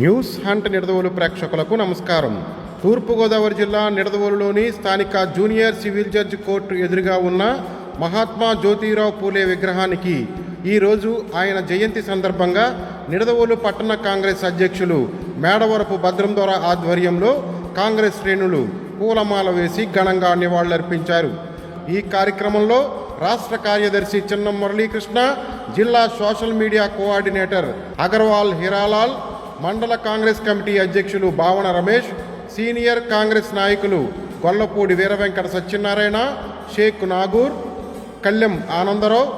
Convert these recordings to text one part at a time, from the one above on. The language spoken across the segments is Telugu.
న్యూస్ హంట్ నిడదవోలు ప్రేక్షకులకు నమస్కారం. తూర్పుగోదావరి జిల్లా నిడదవోలులోని స్థానిక జూనియర్ సివిల్ జడ్జి కోర్టు ఎదురుగా ఉన్న మహాత్మా జ్యోతిరావు పూలే విగ్రహానికి ఈరోజు ఆయన జయంతి సందర్భంగా నిడదవోలు పట్టణ కాంగ్రెస్ అధ్యక్షులు మేడవరపు భద్రం ద్వారా ఆధ్వర్యంలో కాంగ్రెస్ శ్రేణులు పూలమాల వేసి ఘనంగా నివాళులర్పించారు. ఈ కార్యక్రమంలో రాష్ట్ర కార్యదర్శి చిన్న మురళీకృష్ణ జిల్లా social media coordinator Agarwal Hiralal మండల కాంగ్రెస్ కమిటీ అధ్యక్షులు భావన రమేష్ సీనియర్ కాంగ్రెస్ నాయకులు గొల్లపూడి వీరవెంకట సత్యనారాయణ షేక్ నాగూర్ కళ్యం ఆనందరావు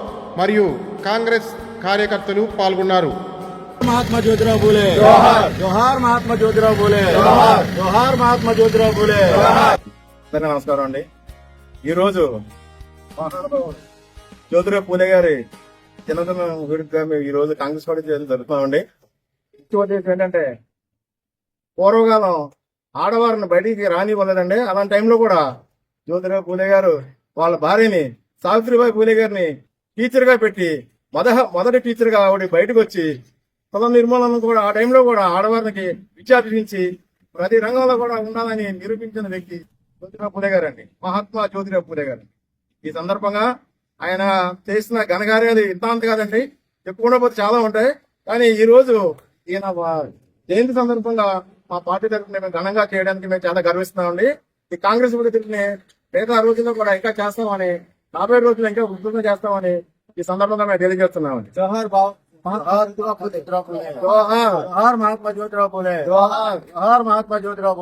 మరియు కాంగ్రెస్ కార్యకర్తలు పాల్గొన్నారు. మహాత్మా జ్యోతిరావు పూలే. జోహార్. మహాత్మా జ్యోతిరావు జోహార్. మహాత్మా జ్యోతిరావు నమస్కారం అండి. ఈరోజు జ్యోతిరావు పూలే గారి చిన్నతనం గురించి మేము రోజు కాంగ్రెస్ పార్టీ జరుగుతున్నామండి ఇంకోటి ఏంటంటే పూర్వకాలం ఆడవారిని బయటికి రానివ్వలేదండి. అలాంటి టైంలో కూడా జ్యోతిరావు పూలే గారు వాళ్ళ భార్యని సావిత్రిబాయి పూలే గారిని టీచర్గా పెట్టి మొద మొదటి టీచర్గా ఆవిడ బయటకు వచ్చి కుల నిర్మూలన కూడా ఆ టైంలో కూడా ఆడవారికి విద్యార్థించి ప్రతి రంగంలో కూడా ఉండాలని నిరూపించిన వ్యక్తి జ్యోతిరావు పూలే గారు అండి మహాత్మా జ్యోతిరావు పూలే గారు. ఈ సందర్భంగా ఆయన చేసిన ఘనకార్యాలు ఇంత అంత కాదండి చెప్పుకుండా చాలా ఉంటాయి. కానీ ఈ రోజు ఈయన జయంతి సందర్భంగా మా పార్టీ తరఫున మేము ఘనంగా చేయడానికి మేము చాలా గర్విస్తున్నామండి. ఈ కాంగ్రెస్ తిరిగి మిగతా రోజుల్లో కూడా ఇంకా చేస్తామని నలభై రోజులు ఇంకా ఉద్యోగం చేస్తామని ఈ సందర్భంగా మేము తెలియజేస్తున్నామండి. జోహార్ బాబు జోహార్ మహాత్మా జ్యోతిరావు జోహార్ మహాత్మా జ్యోతిరావు